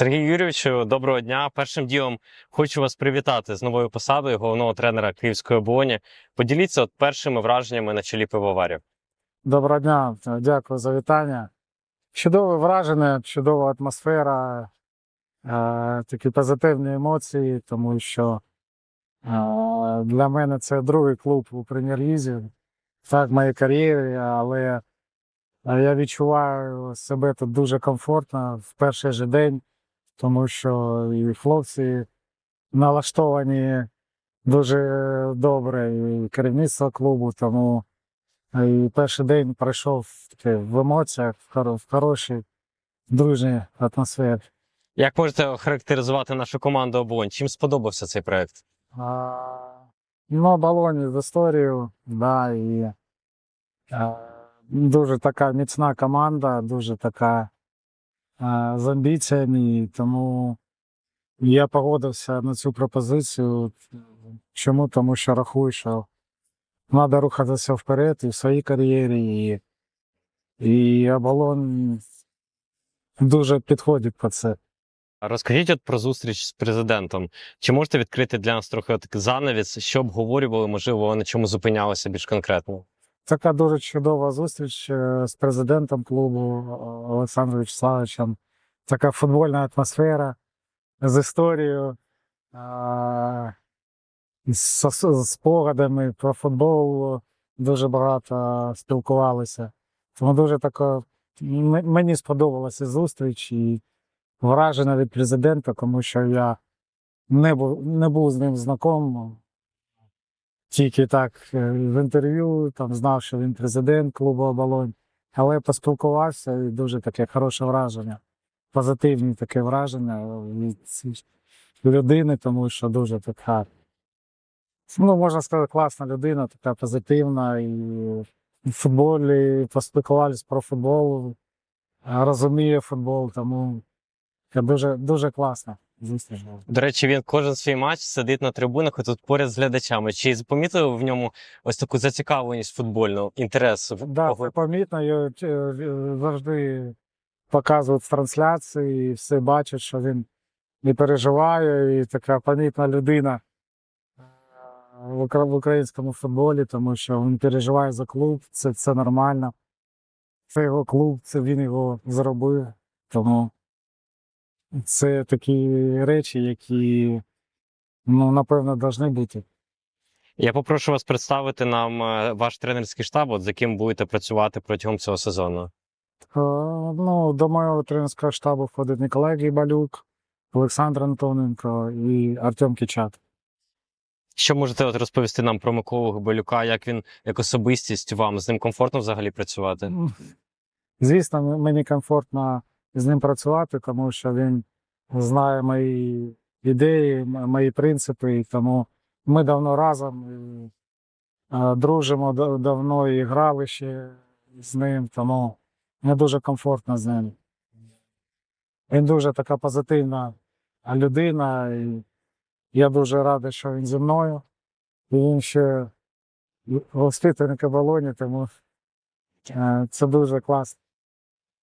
Сергій Юрійовичу, доброго дня. Першим ділом хочу вас привітати з новою посадою головного тренера Київської оболоні. Поділіться от першими враженнями на чолі пивоварів. Доброго дня, дякую за вітання. Чудове враження, чудова атмосфера, е, такі позитивні емоції, тому що е, для мене це другий клуб у прем'єр-лізі. Так, в моїй кар'єрі, але е, я відчуваю себе тут дуже комфортно в перший же день, тому що і хлопці налаштовані дуже добре, і керівництво клубу, тому. І перший день пройшов в емоціях, в, хоро- в хорошій, дружній атмосфері. Як можете охарактеризувати нашу команду оболонь? Чим сподобався цей проект? А, ну, балоні з історією, да, і а, дуже така міцна команда, дуже така з амбіціями, тому я погодився на цю пропозицію. Чому? Тому що рахую, що треба рухатися вперед і в своїй кар'єрі, і, і оболонь дуже підходить під це. Розкажіть от про зустріч з президентом. Чи можете відкрити для нас трохи от занавіс, що обговорювали, можливо, на чому зупинялися більш конкретно? Така дуже чудова зустріч е, з президентом клубу е, Олександром Вячеславовичем. Така футбольна атмосфера з історією, з, з спогадами про футбол дуже багато спілкувалися. Тому дуже тако, мені сподобалася зустріч і вражена від президента, тому що я не був, не був з ним знайомий. Тільки так е, в інтерв'ю там знав, що він президент клубу Оболонь, але поспілкувався і дуже таке хороше враження, позитивне таке враження від людини, тому що дуже така, ну можна сказати, класна людина, така позитивна. І в футболі поспілкувалися про футбол, розуміє футбол, тому дуже, дуже була. До речі, він кожен свій матч сидить на трибунах і тут поряд з глядачами. Чи помітили в ньому ось таку зацікавленість футбольну, інтерес? Да, це помітно. Я е, завжди показують в трансляції, і всі бачать, що він не переживає, і така помітна людина е, в в українському футболі, тому що він переживає за клуб, це, це нормально. Це його клуб, це він його зробив. Тому це такі речі, які, ну, напевно, повинні бути. Я попрошу вас представити нам е, ваш тренерський штаб, от з яким будете працювати протягом цього сезону. Е, Ну, до моєго тренерського штабу входить Ніколай Гібалюк, Олександр Антоненко і Артем Кічат. Що можете от розповісти нам про Миколу Габелюка, як він як особистість вам з ним комфортно взагалі працювати? Звісно, мені комфортно з ним працювати, тому що він знає мої ідеї, мої принципи, і тому ми давно разом і, е, дружимо давно і грали ще з ним, тому мені дуже комфортно з ним. Він дуже така позитивна людина, і я дуже радий, що він зі мною. І він ще воспитаник оболоні, тому е, це дуже класно.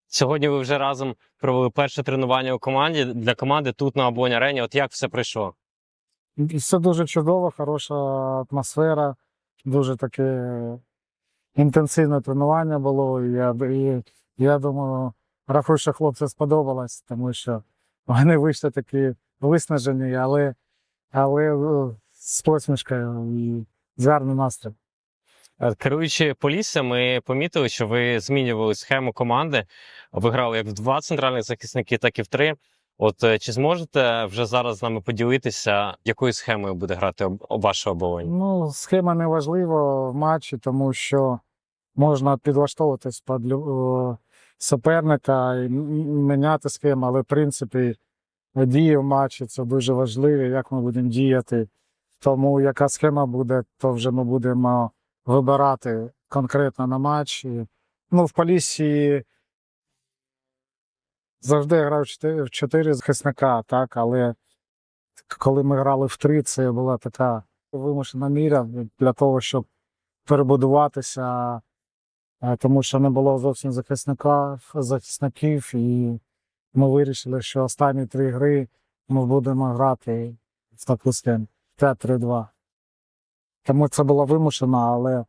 Сьогодні ви вже разом провели перше тренування у команді для команди тут на оболонь арені. От як все пройшло? Все дуже чудово, хороша атмосфера, дуже таке інтенсивне тренування було. І я, і я думаю, рахую, що хлопцям сподобалось, тому що вони вийшли такі виснажені, але, але е, з посмішкою і з гарним настроєм. Е, Керуючи Полісся, ми помітили, що ви змінювали схему команди. Ви грали як в два центральних захисники, так і в три. От е, чи зможете вже зараз з нами поділитися, якою схемою буде грати ваша оболонь? Ну, схема не важлива в матчі, тому що можна підлаштовуватись під суперника і міняти схему, але в принципі дії в матчі це дуже важливо, як ми будемо діяти. Тому яка схема буде, то вже ми будемо вибирати конкретно на матчі. Ну, в Полісі завжди грав в чотири захисника, так, але коли ми грали в три, це була така вимушена міра для того, щоб перебудуватися, тому що не було зовсім захисника, захисників, і ми вирішили, що останні три гри ми будемо грати в таку схему 5-3-2. Тому це було вимушено, але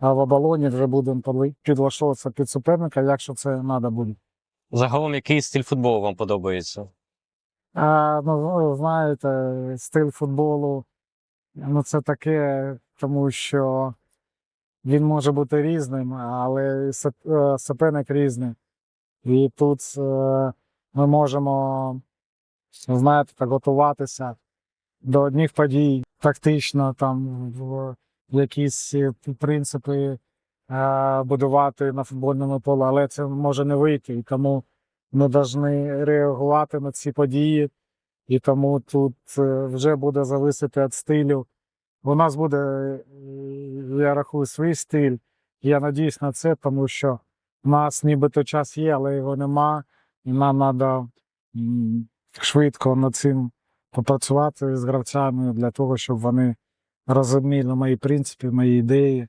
в оболоні вже будемо підлаштовуватися під суперника, якщо це треба буде. Загалом, який стиль футболу вам подобається? А, ну, знаєте, стиль футболу, ну це таке, тому що він може бути різним, але е, суперник різний. І тут е, ми можемо, знаєте, так готуватися до одних подій тактично, там в якісь е, принципи е, будувати на футбольному полі, але це може не вийти. І тому ми повинні реагувати на ці події, і тому тут е, вже буде залежати від стилю. У нас буде, я рахую, свій стиль. Я надіюсь на це, тому що в нас нібито час є, але його нема, і нам треба швидко над цим попрацювати з гравцями для того, щоб вони розуміли мої принципи, мої ідеї.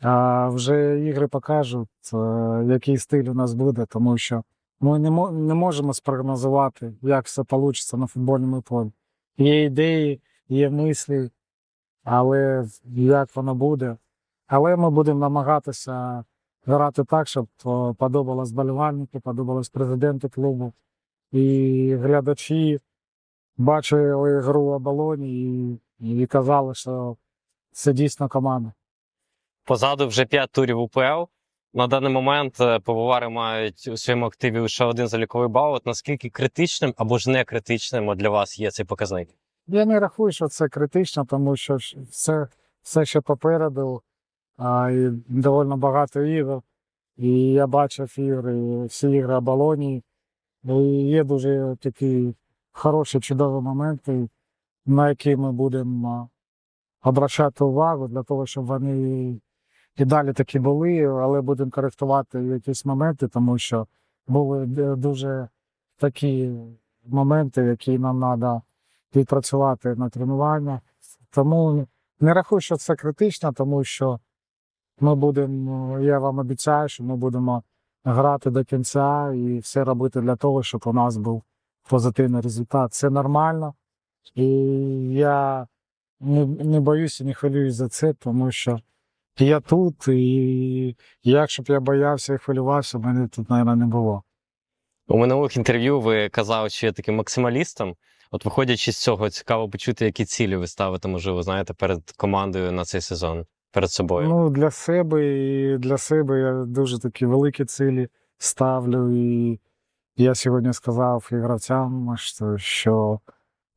А вже ігри покажуть, е, який стиль у нас буде, тому що ми не, можемо спрогнозувати, як все вийде на футбольному полі. Є ідеї, є мислі, але як воно буде. Але ми будемо намагатися грати так, щоб е, подобалось болівальнику, подобалось президенту клубу. І глядачі бачили гру оболоні і, і казали, що це дійсно команда. Позаду вже 5 турів УПЛ. На даний момент е, пивовари мають у своєму активі лише один заліковий бал. От наскільки критичним або ж не критичним для вас є цей показник? Я не рахую, що це критично, тому що все, все ще попереду, а, і доволі багато ігор. І я бачив ігри, всі ігри оболоні. І є дуже такі хороші, чудові моменти, на які ми будемо обращати увагу для того, щоб вони і далі такі були, але будемо коректувати якісь моменти, тому що були дуже такі моменти, які нам треба відпрацювати на тренування. Тому не рахую, що це критично, тому що ми будемо, я вам обіцяю, що ми будемо грати до кінця і все робити для того, щоб у нас був позитивний результат. Це нормально. І я не, не боюся, не хвилююсь за це, тому що я тут, і якщо б я боявся і хвилювався, мене тут, мабуть, не було. У минулих інтерв'ю ви казали, що є таким максималістом. От виходячи з цього, цікаво почути, які цілі ви ставите, можливо, знаєте, перед командою на цей сезон, перед собою. Ну, для себе і для себе я дуже такі великі цілі ставлю. І я сьогодні сказав і гравцям, що-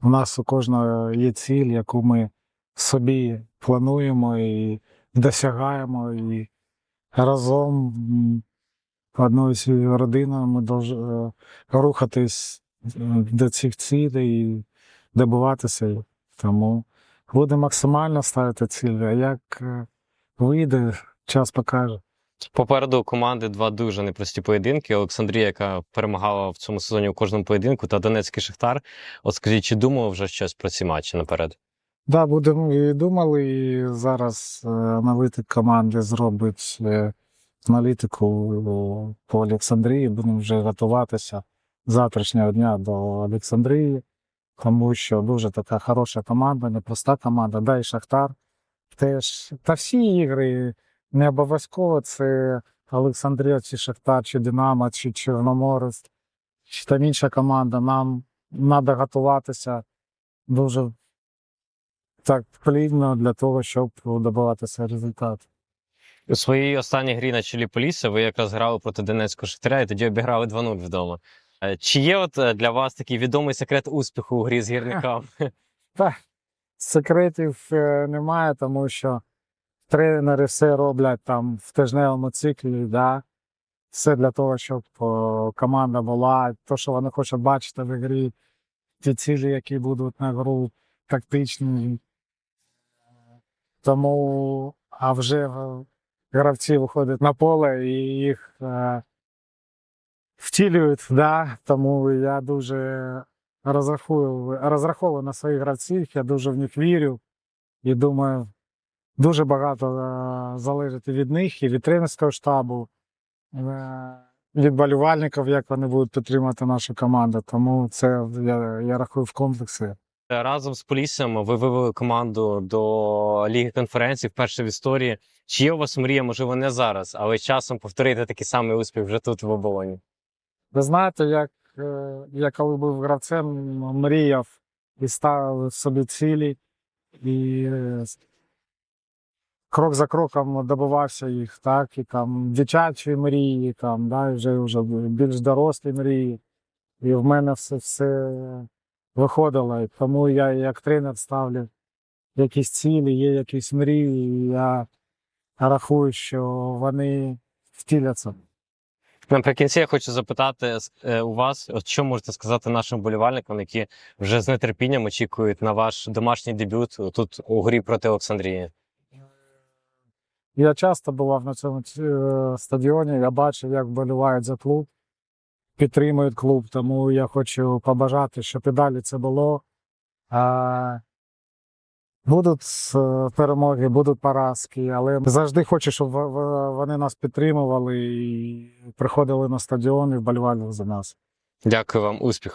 в нас у кожного є ціль, яку ми собі плануємо і досягаємо. І разом одною родиною ми повинні рухатись е, до цих цілей і добиватися. Тому буде максимально ставити цілі. А як е, вийде, час покаже. Попереду команди два дуже непрості поєдинки. Олександрія, яка перемагала в цьому сезоні у кожному поєдинку, та Донецький Шахтар. От скажіть, чи думав вже щось про ці матчі наперед? Да, будемо і думали, і зараз е, аналітик команди зробить е, аналітику по Олександрії. Будемо вже готуватися завтрашнього дня до Олександрії, тому що дуже така хороша команда, непроста команда. Да, і Шахтар теж. Та всі ігри не обов'язково це Олександрія, чи Шахтар, чи Динамо, чи Чорноморець, чи там інша команда. Нам треба готуватися дуже так плідно для того, щоб добиватися результату. У своїй останній грі на чолі Полісся ви якраз грали проти Донецького Шахтаря і тоді обіграли 2-0 вдома. Е, Чи є от е, для вас такий відомий секрет успіху у грі з гірниками? Та секретів е, немає, тому що тренери все роблять там в тижневому циклі, да? все для того, щоб о, команда була, то, що вони хочуть бачити в грі, ті цілі, які будуть на гру, тактичні. Тому, а вже гравці виходять на поле і їх е, втілюють, да? тому я дуже розраховую, розраховую на своїх гравців, я дуже в них вірю і думаю, дуже багато е, залежить від них, і від тренерського штабу. Е, від болівальників, як вони будуть підтримувати нашу команду. Тому це я, я рахую в комплексі. Разом з Поліссям ви вивели команду до Ліги конференцій вперше в історії. Чи є у вас мрія, можливо, не зараз, але часом повторити такий самий успіх вже тут в оболоні? Ви знаєте, як е, я коли був гравцем, мріяв і ставив собі цілі, і е, крок за кроком добивався їх, так, і там дитячі мрії, там, да, вже, вже більш дорослі мрії. І в мене все, все виходило. Тому я як тренер ставлю якісь цілі, є якісь мрії, і я рахую, що вони втіляться. Наприкінці я хочу запитати е, у вас, от що можете сказати нашим болівальникам, які вже з нетерпінням очікують на ваш домашній дебют тут у грі проти Олександрії? Я часто бував на цьому е, стадіоні, я бачив, як вболівають за клуб, підтримують клуб, тому я хочу побажати, щоб і далі це було. Будуть е, перемоги, будуть поразки, але завжди хочу, щоб вони нас підтримували і приходили на стадіон і вболівали за нас. Дякую вам, успіху.